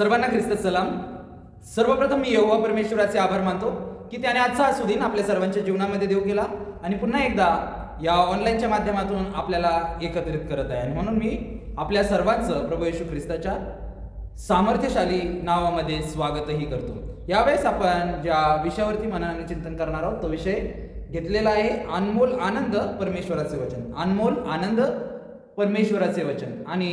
सर्वांना ख्रिस्त सलाम. सर्वप्रथम मी यहोवा परमेश्वराचे आभार मानतो की त्याने आजचा हा सुदिन आपल्या सर्वांच्या जीवनामध्ये देऊ केला आणि पुन्हा एकदा या ऑनलाईनच्या माध्यमातून आपल्याला एकत्रित करत आहे. आणि म्हणून मी आपल्या सर्वांचं प्रभू येशू ख्रिस्ताच्या सामर्थ्यशाली नावामध्ये स्वागतही करतो. यावेळेस आपण ज्या विषयावरती मनाने चिंतन करणार आहोत तो विषय घेतलेला आहे अनमोल आनंद परमेश्वराचे वचन. अनमोल आनंद परमेश्वराचे वचन. आणि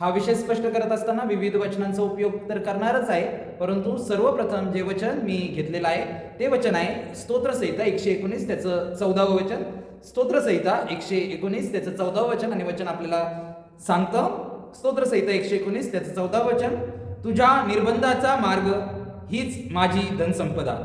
हा विषय स्पष्ट करत असताना विविध वचनांचा उपयोग तर करणारच आहे परंतु सर्वप्रथम जे वचन मी घेतलेलं आहे ते वचन आहे स्तोत्रसहिता एकशे एकोणीस त्याचं चौदावं वचन. स्तोत्रसहिता एकशे एकोणीस त्याचं चौदावं वचन आणि वचन आपल्याला सांगतं. स्तोत्रसहिता एकशे एकोणीस त्याचं चौदावं वचन. तुझ्या निर्बंधाचा मार्ग हीच माझी धनसंपदा.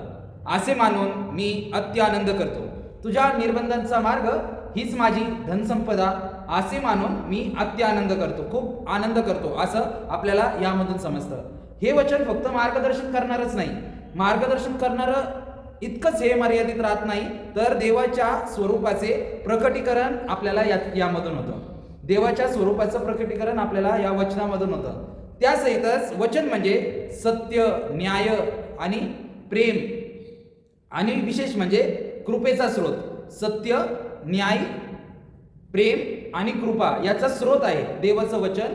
असे मानून मी अत्यानंद करतो. तुझ्या निर्बंधांचा मार्ग हीच माझी धनसंपदा. असे मानून मी अत्यानंद करतो खूप आनंद करतो असं आपल्याला यामधून समजतं. हे वचन फक्त मार्गदर्शन करणारच नाही. मार्गदर्शन करणारं इतकंच हे मर्यादित राहत नाही तर देवाच्या स्वरूपाचे प्रकटीकरण आपल्याला या यामधून होतं. देवाच्या स्वरूपाचं प्रकटीकरण आपल्याला या वचनामधून होतं. त्यासहितच वचन म्हणजे सत्य न्याय आणि प्रेम. आणि विशेष म्हणजे कृपेचा स्रोत. सत्य न्याय प्रेम आणि कृपा याचा स्रोत आहे देवाचं वचन.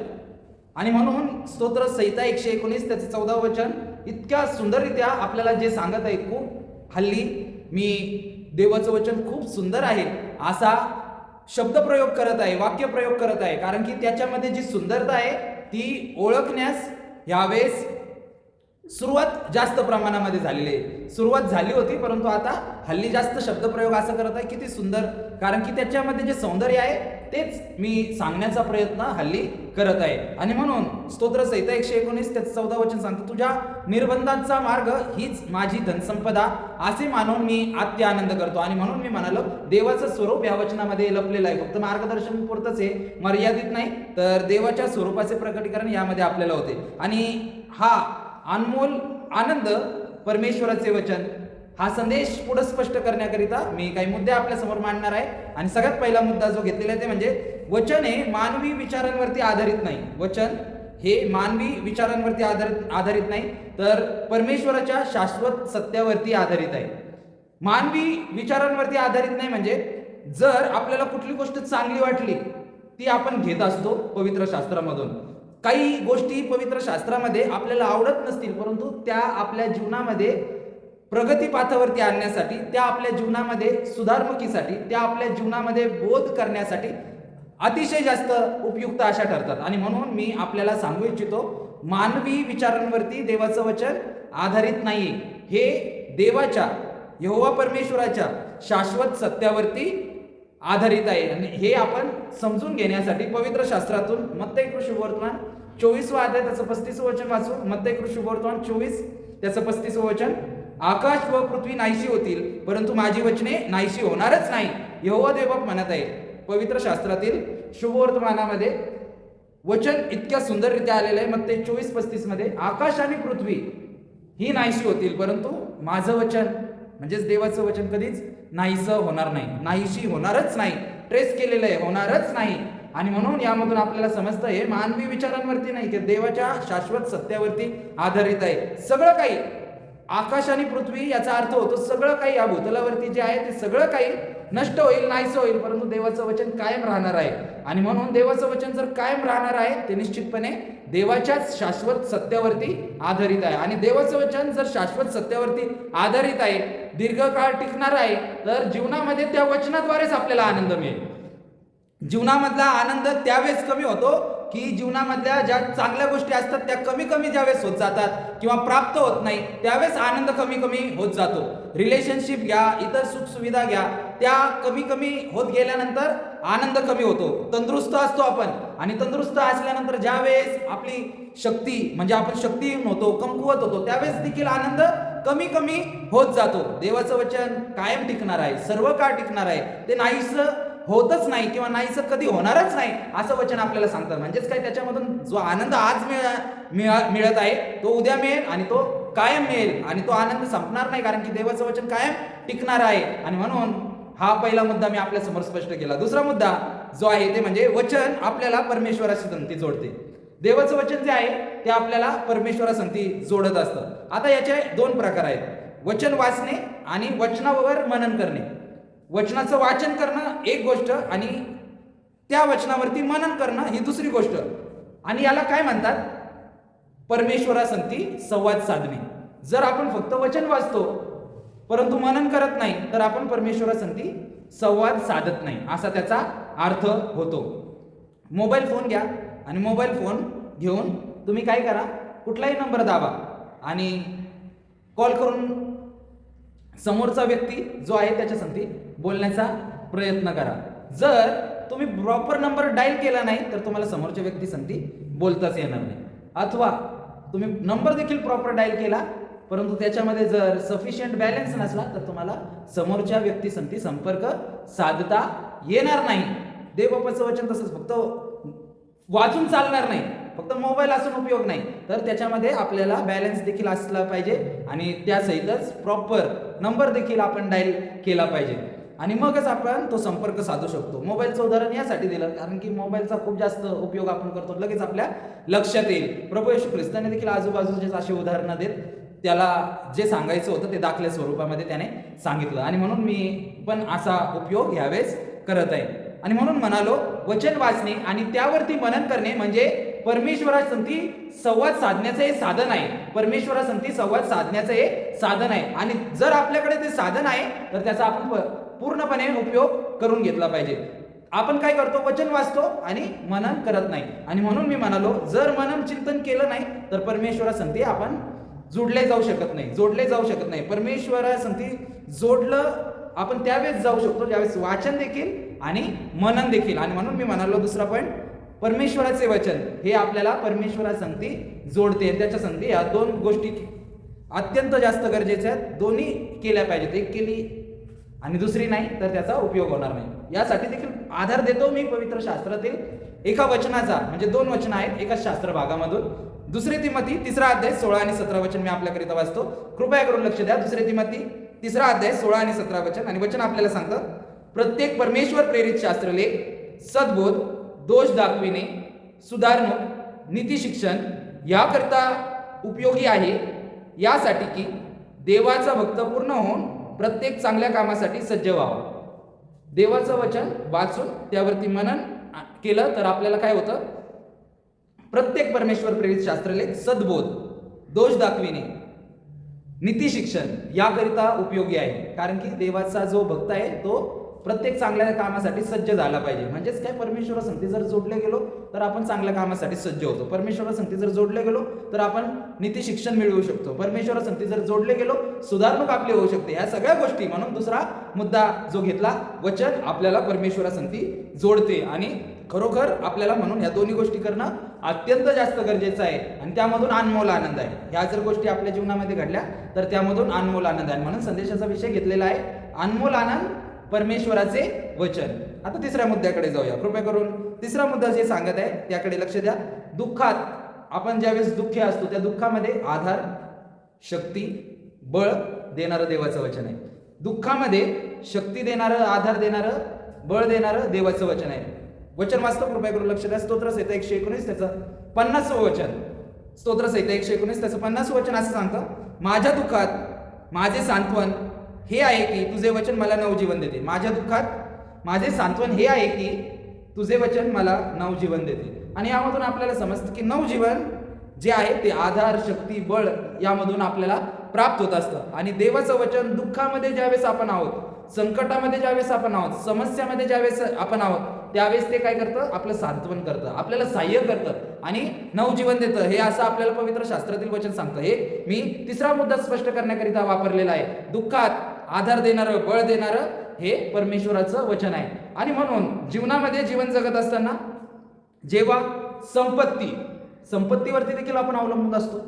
आणि म्हणून स्तोत्र संहिता एकशे एकोणीस त्याचं चौदा वचन. इतक्या सुंदररित्या आपल्याला जे सांगत आहे खूप हल्ली मी देवाचं वचन खूप सुंदर आहे असा शब्दप्रयोग करत आहे वाक्यप्रयोग करत आहे. कारण की त्याच्यामध्ये जी सुंदरता आहे ती ओळखण्यास यावेळेस सुरुवात जास्त प्रमाणामध्ये झालेली आहे. सुरुवात झाली होती परंतु आता हल्ली जास्त शब्दप्रयोग असं करत आहे किती सुंदर. कारण की त्याच्यामध्ये जे सौंदर्य आहे तेच मी सांगण्याचा प्रयत्न हल्ली करत आहे. आणि म्हणून स्तोत्र संहिता एकशे एकोणीस त्याचं चौदा वचन सांगतो तुझ्या निर्बंधांचा मार्ग हीच माझी धनसंपदा. असे मानून मी आत्य आनंद करतो. आणि म्हणून मी म्हणालो देवाचं स्वरूप या वचनामध्ये लपलेलं आहे. फक्त मार्गदर्शन पुरतच हे मर्यादित नाही तर देवाच्या स्वरूपाचे प्रकटीकरण यामध्ये आपल्याला होते. आणि हा अनमोल आनंद परमेश्वराचे वचन. हा संदेश पुढे स्पष्ट करण्याकरिता मी काही मुद्दे आपल्यासमोर मांडणार आहे. आणि सगळ्यात पहिला मुद्दा जो घेतलेला आहे ते म्हणजे वचन हे मानवी विचारांवरती आधारित नाही. वचन हे मानवी विचारांवरती आधारित आधारित नाही तर परमेश्वराच्या शाश्वत सत्यावरती आधारित आहे. मानवी विचारांवरती आधारित नाही म्हणजे जर आपल्याला कुठली गोष्ट चांगली वाटली ती आपण घेत असतो पवित्र शास्त्रामधून. काही गोष्टी पवित्र शास्त्रामध्ये आपल्याला आवडत नसतील परंतु त्या आपल्या जीवनामध्ये प्रगतीपाथावरती आणण्यासाठी त्या आपल्या जीवनामध्ये सुधारमुखीसाठी त्या आपल्या जीवनामध्ये बोध करण्यासाठी अतिशय जास्त उपयुक्त अशा ठरतात. आणि म्हणून मी आपल्याला सांगू इच्छितो मानवी विचारांवरती देवाचं वचन आधारित नाही हे देवाच्या यहोवा परमेश्वराच्या शाश्वत सत्यावरती आधारित आहे. आणि हे आपण समजून घेण्यासाठी पवित्र शास्त्रातून मत्तय कृषी वर्तमान चोवीस अध्याय त्याचं पस्तीस वचन वाचू मत्तय कृषी वर्तमान चोवीस त्याचं पस्तीस वचन आकाश व पृथ्वी नाहीशी होतील परंतु माझी वचने नाहीशी होणारच नाही यहोवा देवक म्हणत आहे पवित्र शास्त्रातील शुभवर्तमानामध्ये वचन इतक्या सुंदररित्या आलेलं आहे मग ते चोवीस पस्तीसमध्ये आकाश आणि पृथ्वी ही नाहीशी होतील परंतु माझं वचन म्हणजेच देवाचं वचन कधीच नाहीसं होणार नाही नाहीशी होणारच नाही ट्रेस केलेलं आहे होणारच नाही. आणि म्हणून यामधून आपल्याला समजतं हे मानवी विचारांवरती नाही ते देवाच्या शाश्वत सत्यावरती आधारित आहे. सगळं काही आकाश आणि पृथ्वी याचा अर्थ होतो सगळं काही या भूतलावरती जे आहे ते सगळं काही नष्ट होईल नाहीसं होईल परंतु देवाचं वचन कायम राहणार आहे. आणि म्हणून देवाचं वचन जर कायम राहणार आहे ते निश्चितपणे देवाच्याच शाश्वत सत्यावरती आधारित आहे. आणि देवाचं वचन जर शाश्वत सत्यावरती आधारित आहे दीर्घकाळ टिकणार आहे तर जीवनामध्ये त्या वचनाद्वारेच आपल्याला आनंद मिळेल. जीवनामधला आनंद त्यावेळेस कमी होतो की जीवनामधल्या ज्या चांगल्या गोष्टी असतात त्या कमी कमी ज्यावेळेस होत जातात किंवा प्राप्त होत नाही त्यावेळेस आनंद कमी कमी होत जातो. रिलेशनशिप घ्या इतर सुखसुविधा घ्या त्या कमी कमी होत गेल्यानंतर आनंद कमी होतो. तंदुरुस्त असतो आपण आणि तंदुरुस्त असल्यानंतर ज्यावेळेस आपली शक्ती म्हणजे आपण शक्तीहीन होतो कमकुवत होतो त्यावेळेस देखील आनंद कमी कमी होत जातो. देवाचं वचन कायम टिकणार आहे सर्व काळ टिकणार आहे. ते नाहीसं होतच नाही किंवा नाहीचं कधी होणारच नाही असं वचन आपल्याला सांगतात. म्हणजेच काय त्याच्यामधून जो आनंद आज मिळा मिळा- मिळत आहे तो उद्या मिळेल आणि तो कायम मिळेल आणि तो आनंद संपणार नाही कारण की देवाचं वचन कायम टिकणार आहे. आणि म्हणून हा पहिला मुद्दा मी आपल्यासमोर स्पष्ट केला. दुसरा मुद्दा जो आहे ते म्हणजे वचन आपल्याला परमेश्वराशी संती जोडते. देवाचं वचन जे आहे ते आपल्याला परमेश्वरासंगती जोडत असतं. आता याचे दोन प्रकार आहेत. वचन वाचणे आणि वचनावर मनन करणे. वचनाचं वाचन करणं एक गोष्ट आणि त्या वचनावरती मनन करणं ही दुसरी गोष्ट. आणि याला काय म्हणतात? परमेश्वरासंती संवाद साधणे. जर आपण फक्त वचन वाचतो परंतु मनन करत नाही तर आपण परमेश्वरासंती संवाद साधत नाही असा त्याचा अर्थ होतो. मोबाईल फोन घ्या आणि मोबाईल फोन घेऊन तुम्ही काय करा? कुठलाही नंबर दाबा आणि कॉल करून समोरचा व्यक्ती जो आहे त्याच्या संगती बोलण्याचा प्रयत्न करा. जर तुम्ही प्रॉपर नंबर डायल केला नाही तर तुम्हाला समोरच्या व्यक्ती संधी बोलताच येणार नाही. अथवा तुम्ही नंबर देखील प्रॉपर डायल केला परंतु त्याच्यामध्ये जर सफिशियंट बॅलन्स नसला तर तुम्हाला समोरच्या व्यक्ती संधी संपर्क साधता येणार नाही. देवबापाचं वचन तसंच फक्त वाचून चालणार नाही. फक्त मोबाईल असून उपयोग नाही. तर त्याच्यामध्ये आपल्याला बॅलन्स देखील असला पाहिजे आणि त्यासहितच प्रॉपर नंबर देखील आपण डायल केला पाहिजे. आणि मगच आपण तो संपर्क साधू शकतो. मोबाईलचं उदाहरण यासाठी दिलं कारण की मोबाईलचा खूप जास्त उपयोग आपण करतो. लगेच आपल्या लक्षात येईल. प्रभू येशू ख्रिस्ताने देखील आजूबाजूचे असे उदाहरणं देत त्याला जे सांगायचं होतं ते दाखल्या स्वरूपामध्ये त्याने सांगितलं. आणि म्हणून मी पण असा उपयोग ह्यावेळेस करत आहे. आणि म्हणून म्हणालो वचन वाचणे आणि त्यावरती मनन करणे म्हणजे परमेश्वरासंती संवाद साधण्याचं हे साधन आहे. परमेश्वरासंती संवाद साधण्याचं हे साधन आहे. आणि जर आपल्याकडे ते साधन आहे तर त्याचा आपण पूर्णपणे उपयोग करून घेतला पाहिजे. आपण काय करतो? वचन वाचतो आणि मनन करत नाही. आणि म्हणून मी म्हणालो जर मनन चिंतन केलं नाही तर परमेश्वरा संधी आपण जोडले जाऊ शकत नाही. जोडले जाऊ शकत नाही. परमेश्वरा संधी जोडलं आपण त्यावेळेस जाऊ शकतो ज्यावेळेस वाचन देखील आणि मनन देखील. आणि म्हणून मी म्हणालो दुसरा पॉईंट परमेश्वराचे वचन हे आपल्याला परमेश्वरा संगती जोडते. त्याच्या संगती या दोन गोष्टी अत्यंत जास्त गरजेच्या आहेत. दोन्ही केल्या पाहिजेत. एक केली आणि दुसरी नाही तर त्याचा उपयोग होणार नाही. यासाठी देखील आधार देतो मी पवित्र शास्त्रातील एका वचनाचा म्हणजे दोन वचन आहेत एका शास्त्र भागामधून. दुसरी तिमती तिसरा अध्याय सोळा आणि सतरा वचन मी आपल्याकरिता वाचतो. कृपया करून लक्ष द्या दुसरी तिमती तिसरा अध्याय सोळा आणि सतरा वचन. आणि वचन आपल्याला सांगतं प्रत्येक परमेश्वर प्रेरित शास्त्रलेख सद्बोध दोष दाखविणे सुधारणूक नीती शिक्षण याकरता उपयोगी आहे. यासाठी की देवाचा भक्त पूर्ण होऊन प्रत्येक चांगल्या कामासाठी सज्ज व्हावा. देवाचं वचन वाचून त्यावरती मनन केलं तर आपल्याला काय होतं? प्रत्येक परमेश्वर प्रेरित शास्त्रलेख सद्बोध दोष दाखविणे नीती शिक्षण याकरिता उपयोगी आहे. कारण की देवाचा जो भक्त आहे तो प्रत्येक चांगल्या कामासाठी सज्ज झाला पाहिजे. म्हणजेच काय? परमेश्वर संगती जर जोडले गेलो तर आपण चांगल्या कामासाठी सज्ज होतो. परमेश्वर संगती जर जोडले गेलो तर आपण नीती शिक्षण मिळवू शकतो. परमेश्वर संगती जर जोडले गेलो सुधारणूक आपली होऊ शकते. या सगळ्या गोष्टी. म्हणून दुसरा मुद्दा जो घेतला वचन आपल्याला परमेश्वर संगती जोडते. आणि खरोखर आपल्याला म्हणून या दोन्ही गोष्टी करणं अत्यंत जास्त गरजेचं आहे. आणि त्यामधून अनमोल आनंद आहे. ह्या जर गोष्टी आपल्या जीवनामध्ये घडल्या तर त्यामधून अनमोल आनंद आहे. म्हणून संदेशाचा विषय घेतलेला आहे. अनमोल आनंद परमेश्वराचे वचन. आता तिसऱ्या मुद्द्याकडे जाऊया. कृपया करून तिसरा मुद्दा जे सांगत आहे त्याकडे लक्ष द्या. दुःखात आपण ज्यावेळेस दुःखी असतो त्या दुःखामध्ये आधार शक्ती बळ देणारं देवाचं वचन आहे. दुःखामध्ये शक्ती देणारं आधार देणारं बळ देणारं देवाचं वचन आहे. वचन वाचतो कृपया करून लक्ष द्या. स्तोत्रसहिता एकशे एकोणीस त्याचं पन्नासवं वचन. स्तोत्रसहिता एकशे एकोणीस त्याचं पन्नास वचन असं सांगतं माझ्या दुःखात माझे सांत्वन हे आहे की तुझे वचन मला नवजीवन देते. माझ्या दुःखात माझे सांत्वन हे आहे की तुझे वचन मला नवजीवन देते. आणि यामधून आपल्याला समजतं की नवजीवन जे आहे ते आधार शक्ती बळ यामधून आपल्याला प्राप्त होत असतं. आणि देवाचं वचन दुःखामध्ये ज्यावेळेस आपण आहोत संकटामध्ये ज्यावेळेस आपण आहोत समस्यामध्ये ज्यावेळेस आपण आहोत त्यावेळेस ते काय करतं? आपलं सांत्वन करतं. आपल्याला सहाय्य करतं आणि नवजीवन देतं. हे असं आपल्याला पवित्र शास्त्रातील वचन सांगतं. हे मी तिसरा मुद्दा स्पष्ट करण्याकरिता वापरलेला आहे. दुःखात आधार देणारं बळ देणारं हे परमेश्वराचं वचन आहे. आणि म्हणून जीवनामध्ये जीवन जगत असताना जेव्हा संपत्ती संपत्तीवरती देखील आपण अवलंबून असतो.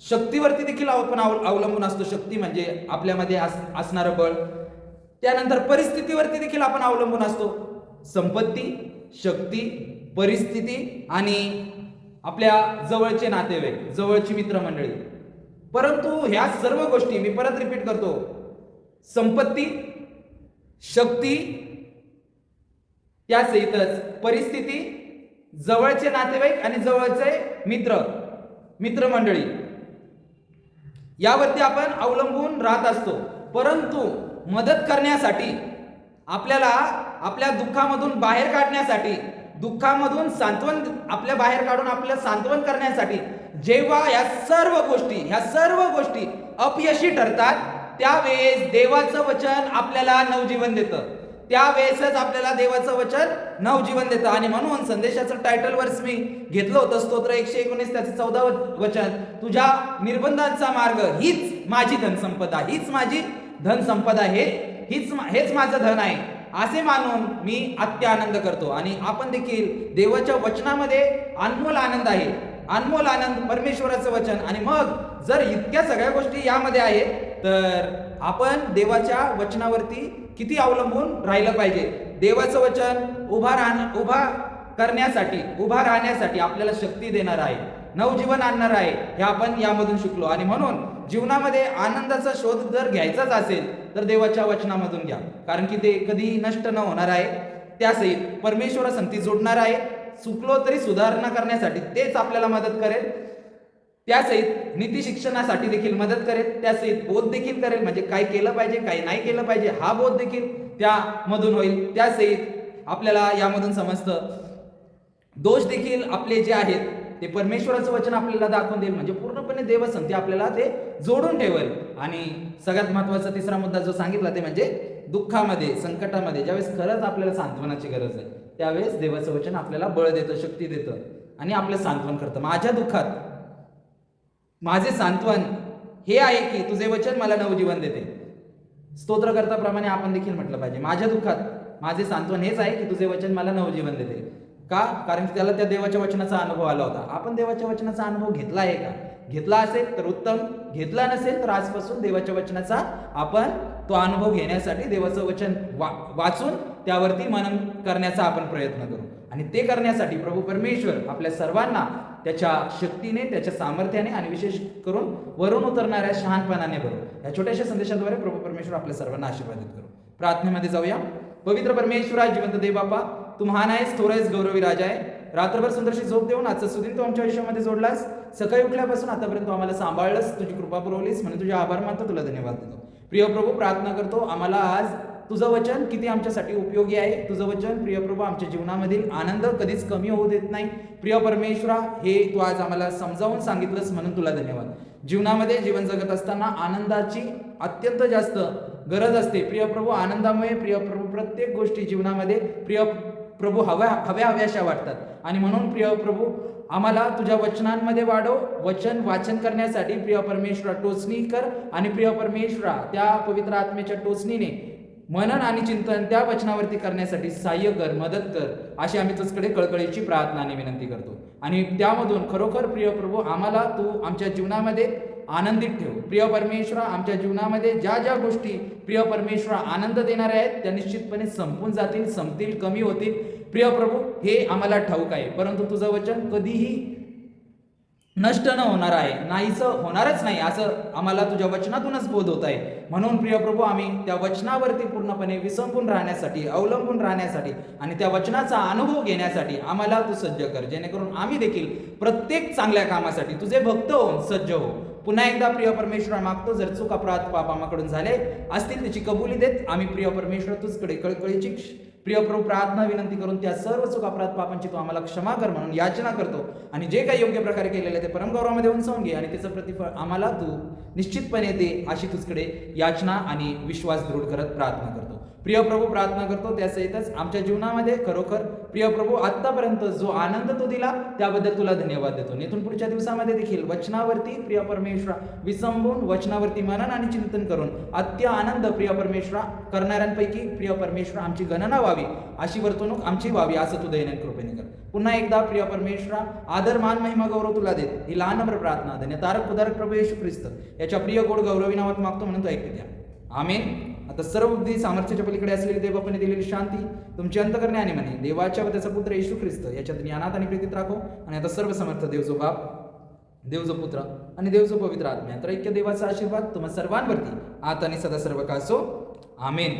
शक्तीवरती देखील आपण अव- अवलंबून असतो. शक्ती म्हणजे आपल्यामध्ये अस असणारं बळ. त्यानंतर परिस्थितीवरती देखील आपण अवलंबून असतो. संपत्ती शक्ती परिस्थिती आणि आपल्या जवळचे नातेवाईक जवळची मित्रमंडळी. परंतु ह्या सर्व गोष्टी मी परत रिपीट करतो. संपत्ती शक्ती यासहितच परिस्थिती जवळचे नातेवाईक आणि जवळचे मित्र मित्रमंडळी. यावरती आपण अवलंबून राहत असतो. परंतु मदत करण्यासाठी आपल्याला आपल्या दुःखामधून बाहेर काढण्यासाठी दुःखामधून सांत्वन आपल्या बाहेर काढून आपलं सांत्वन करण्यासाठी जेव्हा या सर्व गोष्टी ह्या सर्व गोष्टी अपयशी ठरतात त्यावेळेस देवाचं वचन आपल्याला नवजीवन देतं. त्यावेळेसच आपल्याला देवाचं वचन नवजीवन देतं. आणि म्हणून संदेशाचं टायटल वर्स मी घेतलं होतं स्तोत्र एकशे एकोणीस त्याचं चौदा वचन. तुझ्या निर्बंधांचा मार्ग हीच माझी धनसंपदा हीच माझी धनसंपदा हे हीच हेच माझं धन आहे. असे मानून मी अत्य आनंद करतो. आणि आपण देखील देवाच्या वचनामध्ये अनमोल आनंद आहे. अनमोल आनंद परमेश्वराचं वचन. आणि मग जर इतक्या सगळ्या गोष्टी यामध्ये आहेत तर आपण देवाच्या वचनावरती किती अवलंबून राहिलं पाहिजे? देवाचं वचन उभा राहणं उभा करण्यासाठी उभा राहण्यासाठी आपल्याला शक्ती देणार आहे. नवजीवन आणणार आहे हे आपण यामधून शिकलो. आणि म्हणून जीवनामध्ये आनंदाचा शोध जर घ्यायचाच असेल तर देवाच्या वचनामधून घ्या. कारण की ते कधीही नष्ट न होणार आहे. त्यासहित परमेश्वरा संती जोडणार आहे. चुकलो तरी सुधारणा करण्यासाठी तेच आपल्याला मदत करेल. त्यासहित नीती शिक्षणासाठी देखील मदत करेल. त्यासहित बोध देखील करेल. म्हणजे काय केलं पाहिजे काय नाही केलं पाहिजे हा बोध देखील त्यामधून होईल. त्यासहित आपल्याला यामधून समजतं. दोष देखील आपले जे आहेत ते परमेश्वराचं वचन आपल्याला दाखवून देईल. म्हणजे पूर्णपणे देवसंती आपल्याला ते जोडून ठेवेल. आणि सगळ्यात महत्त्वाचा तिसरा मुद्दा जो सांगितला ते म्हणजे दुःखामध्ये संकटामध्ये ज्यावेळेस खरंच आपल्याला सांत्वनाची गरज आहे त्यावेळेस देवाचं वचन आपल्याला बळ देतं शक्ती देतं आणि आपलं सांत्वन करतं. माझ्या दुःखात माझे सांत्वन हे आहे की तुझे वचन मला नवजीवन देते. स्तोत्रकर्ताप्रमाणे आपण देखील म्हटलं पाहिजे. माझ्या दुःखात माझे सांत्वन हेच आहे की तुझे वचन मला नवजीवन देते. का? कारण की त्याला त्या देवाच्या वचनाचा अनुभव आला होता. आपण देवाच्या वचनाचा अनुभव घेतला आहे का? घेतला असेल तर उत्तम. घेतला नसेल तर आजपासून देवाच्या वचनाचा आपण तो अनुभव घेण्यासाठी देवाचं वचन वा वाचून त्यावरती मनन करण्याचा आपण प्रयत्न करू. आणि ते करण्यासाठी प्रभू परमेश्वर आपल्या सर्वांना त्याच्या शक्तीने त्याच्या सामर्थ्याने आणि विशेष करून वरून उतरणाऱ्या शहाणपणाने भरू या छोट्याशा संदेशाद्वारे प्रभू परमेश्वर आपल्या सर्वांना आशीर्वादित करू. प्रार्थनेमध्ये जाऊया. पवित्र परमेश्वरा जिवंत देवबापा तू महान आहेस थोर आहेस गौरवी राजा आहे. रात्रभर सुंदरशी झोप देऊन आजचा सुदिन तू आमच्या आयुष्यामध्ये जोडलास. सकाळी उठल्यापासून आतापर्यंत तू आम्हाला सांभाळलंस. तुझी कृपा पुरवलीस. म्हणून तुझे आभार मानतो. तुला धन्यवाद देतो. प्रिय प्रभू प्रार्थना करतो. आम्हाला आज तुझं वचन किती आमच्यासाठी उपयोगी आहे? तुझं वचन प्रिय प्रभू आमच्या जीवनामधील आनंद कधीच कमी होऊ देत नाही. प्रिय परमेश्वरा हे तू आज आम्हाला समजावून सांगितलंस म्हणून तुला धन्यवाद. जीवनामध्ये जीवन जगत असताना आनंदाची अत्यंत जास्त गरज असते. प्रिय प्रभू आनंदामुळे प्रिय प्रभू प्रत्येक गोष्टी जीवनामध्ये प्रिय प्रभू हव्या हव्या हव्याशा वाटतात. आणि म्हणून प्रिय प्रभू आम्हाला तुझ्या वचनांमध्ये वाढव. वचन वाचन करण्यासाठी प्रिय परमेश्वरा टोचणी कर आणि प्रिय परमेश्वरा त्या पवित्र आत्म्याच्या टोचणीने मनन आणि चिंतन त्या वचनावरती करण्यासाठी सहाय्य कर मदत कर अशी आम्ही तुझकडे कळकळीची प्रार्थना आणि विनंती करतो. आणि त्यामधून खरोखर प्रिय प्रभू आम्हाला तू आमच्या जीवनामध्ये आनंदित ठेव. प्रिय परमेश्वरा आमच्या जीवनामध्ये ज्या ज्या गोष्टी प्रिय परमेश्वरा आनंद देणाऱ्या आहेत त्या निश्चितपणे संपून जातील संपतील कमी होतील. प्रिय प्रभू हे आम्हाला ठाऊक आहे. परंतु तुझं वचन कधीही नष्ट न होणार आहे. नाहीचं होणारच नाही असं आम्हाला तुझ्या वचनातूनच बोध होत आहे. म्हणून प्रिय प्रभू आम्ही त्या वचनावरती पूर्णपणे विसंपून राहण्यासाठी अवलंबून राहण्यासाठी आणि त्या वचनाचा अनुभव घेण्यासाठी आम्हाला तू सज्ज कर. जेणेकरून आम्ही देखील प्रत्येक चांगल्या कामासाठी तुझे भक्त होऊन सज्ज हो पुन्हा एकदा प्रिय परमेश्वर मागतो जर चूक अपराध पाप झाले असतील त्याची कबुली देत आम्ही प्रिय परमेश्वर तुझकडे कळकळीची प्रियप्रभू प्रार्थना विनंती करून त्या सर्व चूक अपराध पापांची तो आम्हाला क्षमा कर म्हणून याचना करतो. आणि जे काही योग्य प्रकारे केलेलं आहे ते परमगौरवामध्ये उंचावून घे आणि त्याचं प्रतिफळ आम्हाला तू निश्चितपणे दे अशी तुझकडे याचना आणि विश्वास दृढ करत प्रार्थना करतो. प्रिय प्रभू प्रार्थना करतो त्यासहितच आमच्या जीवनामध्ये खरोखर प्रिय प्रभू आतापर्यंत जो आनंद तू दिला त्याबद्दल तुला धन्यवाद देतो. इथून पुढच्या दिवसामध्ये देखील वचनावरती प्रिय परमेश्वरा विसंबून वचनावरती मनन आणि चिंतन करून अत्य आनंद प्रिय परमेश्वरा करणाऱ्यांपैकी प्रिय परमेश्वरा आमची गणना व्हावी अशी वर्तणूक आमची व्हावी असं तू दैनंद कृपेने कर. पुन्हा एकदा प्रिय परमेश्वरा आदर मान महिमा गौरव तुला देत. ही लहान नम्र प्रार्थना धन्य तारक उदारक प्रभू येशू ख्रिस्त. याच्या प्रिय गोड गौरवी नावात मागतो म्हणून तो ऐकू द्या. आमेन. आता सर्व बुद्धी सामर्थ्याच्या पलीकडे असलेली देवापणे दिलेली शांती तुमची अंत करणे आणि म्हणे. देवाच्या व त्याचा पुत्र येशू ख्रिस्त याच्यात ज्ञानात आणि प्रीतीत राखो. आणि आता सर्व समर्थ देव जो बाप देव जो पुत्र आणि देव जो पवित्र आत्म्या तर ऐक्य देवाचा आशीर्वाद तुम्हा सर्वांवरती. आता आणि सदा सर्व कासो आमेन.